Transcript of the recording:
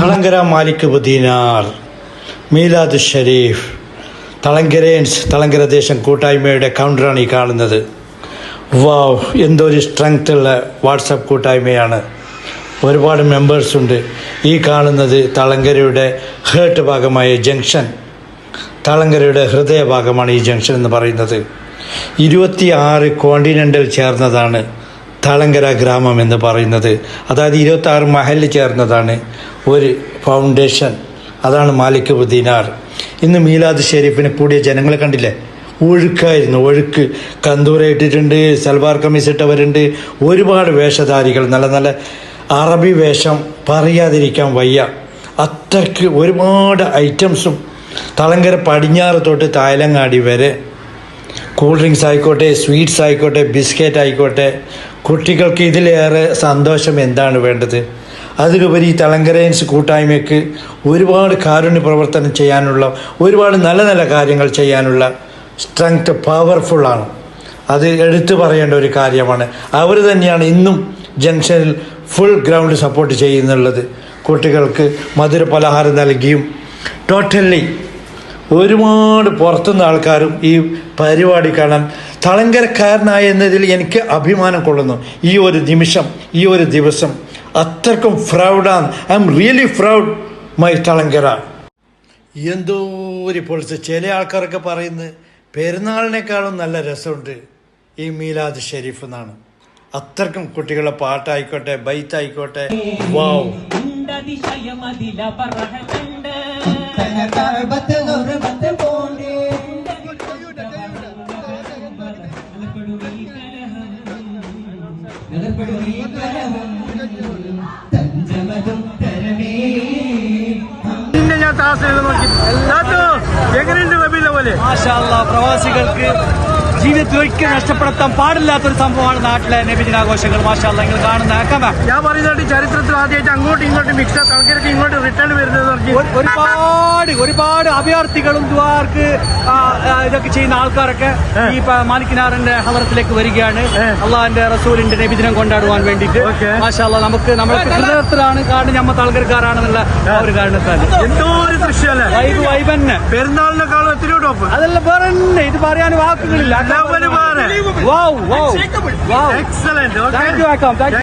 തളങ്കര മാലിക് ബുദ്ദീനാർ മീലാദ് ഷരീഫ് തളങ്കരേൻസ് തളങ്കര ദേശം കൂട്ടായ്മയുടെ കൗണ്ടറാണ് ഈ കാണുന്നത്. വാവ് എന്തൊരു സ്ട്രെങ്ത് ഉള്ള വാട്സപ്പ് കൂട്ടായ്മയാണ്. ഒരുപാട് മെമ്പേഴ്സ് ഉണ്ട്. ഈ കാണുന്നത് തളങ്കരയുടെ ഹേർട്ട് ഭാഗമായ ജംഗ്ഷൻ തളങ്കരയുടെ ഹൃദയഭാഗമാണ് ഈ ജംഗ്ഷൻ എന്ന് പറയുന്നത്. ഇരുപത്തി ആറ് കോണ്ടിനെന്റൽ ചേർന്നതാണ് തളങ്കര ഗ്രാമം എന്ന് പറയുന്നത്. അതായത് ഇരുപത്തി ആറ് മഹൽ ചേർന്നതാണ് ഒരു ഫൗണ്ടേഷൻ അതാണ് മാലിക് ബുദ്ദീനാർ ഇന്ന് മീലാദ് ഷെരീഫിന് കൂടിയ ജനങ്ങളെ കണ്ടില്ലേ? ഒഴുക്കായിരുന്നു ഒഴുക്ക്. കന്തൂര ഇട്ടിട്ടുണ്ട് സൽവാർ കമ്മീസ് ഇട്ടവരുണ്ട്. ഒരുപാട് വേഷധാരികൾ നല്ല നല്ല അറബി വേഷം പറയാതിരിക്കാൻ വയ്യ. അത്രയ്ക്ക് ഒരുപാട് ഐറ്റംസും തളങ്കര പടിഞ്ഞാറ് തൊട്ട് തായലങ്ങാടി വരെ കൂൾ ഡ്രിങ്ക്സ് ആയിക്കോട്ടെ സ്വീറ്റ്സ് ആയിക്കോട്ടെ ബിസ്ക്കറ്റ് ആയിക്കോട്ടെ കുട്ടികൾക്ക് ഇതിലേറെ സന്തോഷം എന്താണ് വേണ്ടത്? അതിലുപരി തളങ്കരയൻസ് കൂട്ടായ്മയ്ക്ക് ഒരുപാട് കാരുണ്യ പ്രവർത്തനം ചെയ്യാനുള്ള ഒരുപാട് നല്ല നല്ല കാര്യങ്ങൾ ചെയ്യാനുള്ള സ്ട്രെങ്ത് പവർഫുള്ളാണ് അത് എടുത്തു പറയേണ്ട ഒരു കാര്യമാണ്. അവർ തന്നെയാണ് ഇന്നും ജംഗ്ഷനിൽ ഫുൾ ഗ്രൗണ്ട് സപ്പോർട്ട് ചെയ്യുന്നുള്ളത്. കുട്ടികൾക്ക് മധുര പലഹാരം നൽകിയും ടോട്ടലി ഒരുപാട് പുറത്തുനിന്ന് ആൾക്കാരും ഈ പരിപാടി കാണാൻ തളങ്കരക്കാരനായ എന്നതിൽ എനിക്ക് അഭിമാനം കൊള്ളുന്നു. ഈ ഒരു നിമിഷം ഈ ഒരു ദിവസം അത്രക്കും പ്രൗഡാണ് I am really proud my Thalangara. എന്തോ ഒരു പൊളിച്ച് ചില ആൾക്കാരൊക്കെ പറയുന്നത് പെരുന്നാളിനേക്കാളും നല്ല രസമുണ്ട് ഈ മീലാദ് ഷെരീഫ് എന്നാണ്. അത്രക്കും കുട്ടികളുടെ പാട്ടായിക്കോട്ടെ ബൈത്തായിക്കോട്ടെ. വാവ് പിന്നെ ഞാൻ നോക്കി താത്തു, എങ്ങനെയുണ്ട് റബീല പോലെ? മാഷാല്ല പ്രവാസികൾക്ക് ജീവിതത്തിൽ ഒരിക്കലും നഷ്ടപ്പെടുത്താൻ പാടില്ലാത്തൊരു സംഭവമാണ് നാട്ടിലെ നബിദിനാഘോഷങ്ങൾ മാഷാല്ല നിങ്ങൾ കാണുന്ന ഞാൻ പറയുന്നത് ചരിത്രത്തിൽ ആദ്യമായിട്ട് അങ്ങോട്ടും ഇങ്ങോട്ടും മിക്സ് തലക്കരക്ക് ഇങ്ങോട്ട് റിട്ടേൺ വരുന്നത് ഒരു- ഒരുപാട് ഒരുപാട് അഭയാർത്ഥികളും ദ്വാർക്ക് ഇതൊക്കെ ചെയ്യുന്ന ആൾക്കാരൊക്കെ ഈ മാലിക്കിനാറിന്റെ ഹലറത്തിലേക്ക് വരികയാണ്. അള്ളാഹിന്റെ റസൂലിന്റെ നബിദിനം കൊണ്ടാടുവാൻ വേണ്ടിട്ട്. മാഷാല്ല നമുക്ക് നമ്മുടെ ഹൃദയത്തിലാണ് കാരണം നമ്മൾ താൽക്കാരാണെന്നുള്ള ഒരു കാരണത്താൽ എന്തോ ഒരു ദൃശ്യമല്ലേ വൈബ് പെരുന്നാളിനെക്കാളും എത്രയോ ടോപ്പ്. അതെല്ലാം വേറെ തന്നെ ഇത് പറയാൻ വാക്കുകളില്ല. Wow wow excellent thank you ആക്കാം താങ്ക്